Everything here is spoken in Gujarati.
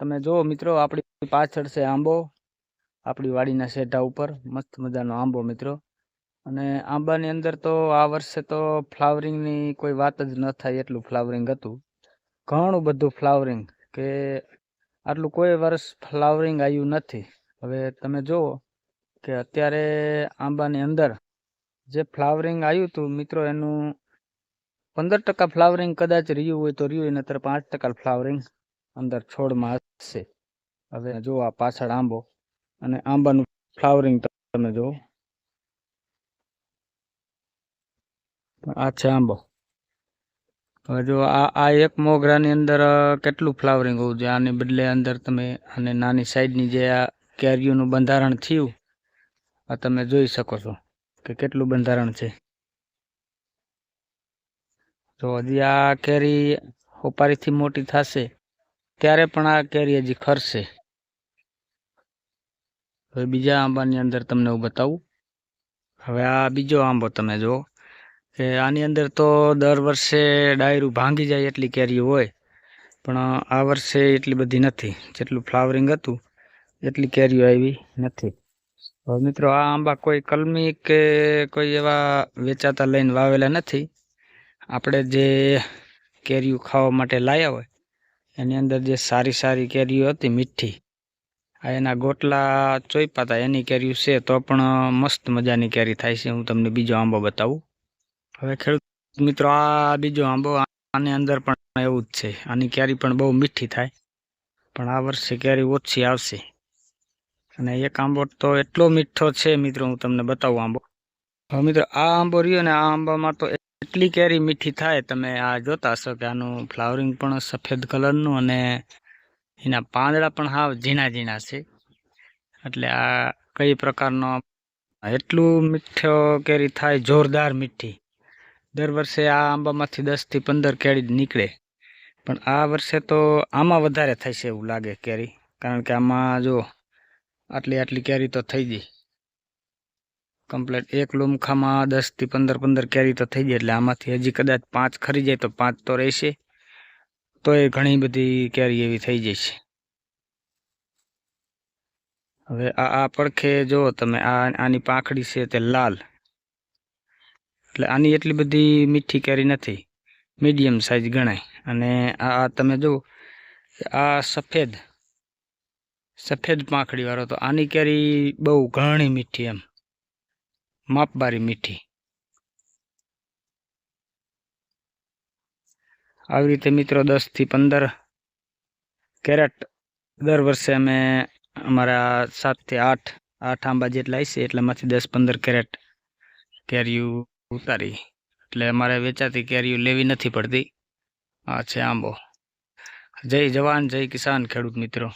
તમે જો મિત્રો, આપણી પાછળ છે આંબો. આપણી વાડીના શેઢા ઉપર. મસ્ત મજાનો આંબો મિત્રો. અને આંબાની અંદર તો આ વર્ષે તો ફ્લાવરિંગની કોઈ વાત જ ન થાય એટલું ફ્લાવરિંગ હતું. ઘણું બધું ફ્લાવરિંગ કે આટલું કોઈ વર્ષ ફ્લાવરિંગ આવ્યું નથી. હવે તમે જુઓ કે અત્યારે આંબાની અંદર જે ફ્લાવરિંગ આવ્યું હતું મિત્રો, એનું પંદર ટકા ફ્લાવરિંગ કદાચ રહ્યું હોય તો રહ્યું નતર પાંચ ટકા ફ્લાવરિંગ. અંદર છોડમાં હશે. હવે જો આ પાછળ આંબો અને આંબાનું ફ્લાવરિંગ તમે જુઓ. આ છે આંબો. હવે જો આ આ એક મોગરાની અંદર કેટલું ફ્લાવરિંગ હોવું જોઈએ? આની બદલે અંદર તમે અને નાની સાઈડની જે આ કેરીઓનું બંધારણ થયું, આ તમે જોઈ શકો છો કે કેટલું બંધારણ છે. તો હજી આ કેરી હોપારીથી મોટી થશે ત્યારે પણ આ કેરી હજી ખરશે. હવે બીજા આંબાની અંદર તમને હું બતાવું. હવે આ બીજો આંબો તમે જુઓ. કે આની અંદર તો દર વર્ષે ડાયરું ભાંગી જાય એટલી કેરીઓ હોય, પણ આ વર્ષે એટલી બધી નથી. જેટલું ફ્લાવરિંગ હતું, એટલી કેરીઓ આવી નથી. હવે મિત્રો, આ આંબા કોઈ કલમી કે કોઈ એવા વેચાતા લઈને વાવેલા નથી. આપણે જે કેરીઓ ખાવા માટે લાયા હોય એની અંદર જે સારી સારી કેરીઓ હતી, મીઠી, આ એના ગોટલા ચોઈપા હતા એની કેરીઓ છે તો પણ મસ્ત મજાની કેરી થાય છે, હું તમને બીજો આંબો બતાવું. હવે ખેડૂત મિત્રો, આ બીજો આંબો આની અંદર પણ એવું જ છે, આની કેરી પણ બહુ મીઠી થાય, પણ આ વર્ષે કેરી ઓછી આવશે. અને એક આંબો તો એટલો મીઠો છે મિત્રો, હું તમને બતાવું આંબો. હવે મિત્રો, આ આંબો રહ્યો ને, આ આંબામાં તો એટલી કેરી મીઠી થાય, તમે આ જોતા હશો કે આનું ફ્લાવરિંગ પણ સફેદ કલરનું અને એના પાંદડા પણ હાવ ઝીણા ઝીણા છે. એટલે આ કઈ પ્રકારનો એટલું મીઠો કેરી થાય, જોરદાર મીઠી. દર વર્ષે આ આંબામાંથી દસથી પંદર કેરી નીકળે. પણ આ વર્ષે તો આમાં વધારે છે એવું લાગે કેરી. કારણ કે આમાં જો આટલી આટલી કેરી તો થઈ ગઈ. કમ્પ્લેટ. એક લુમખામાં દસથી પંદર પંદર કેરી તો થઈ જાય, એટલે આમાંથી હજી કદાચ પાંચ ખરી જાય તો પાંચ તો રહેશે. તો એ ઘણી બધી કેરી એવી થઈ જશે હવે આ આ પડખે જો તમે, આ, આની પાંખડી છે તે લાલ. એટલે આની એટલી બધી મીઠી કેરી નથી. મીડિયમ સાઇઝ ગણાય. અને આ આ તમે જુઓ આ સફેદ સફેદ પાંખડીવાળો તો આની કેરી બહુ ઘણી મીઠી એમ. માપબારી મીઠી. આવી રીતે મિત્રો દસથી પંદર કેરેટ દર વર્ષે અમે અમારા સાતથી આઠ આઠ આંબા જેટલા હશે એટલામાંથી દસ પંદર કેરેટ કેરીઓ ઉતારી. એટલે અમારે વેચાતી કેરીઓ લેવી નથી પડતી. આ છે આંબો. જય જવાન, જય કિસાન ખેડૂત મિત્રો.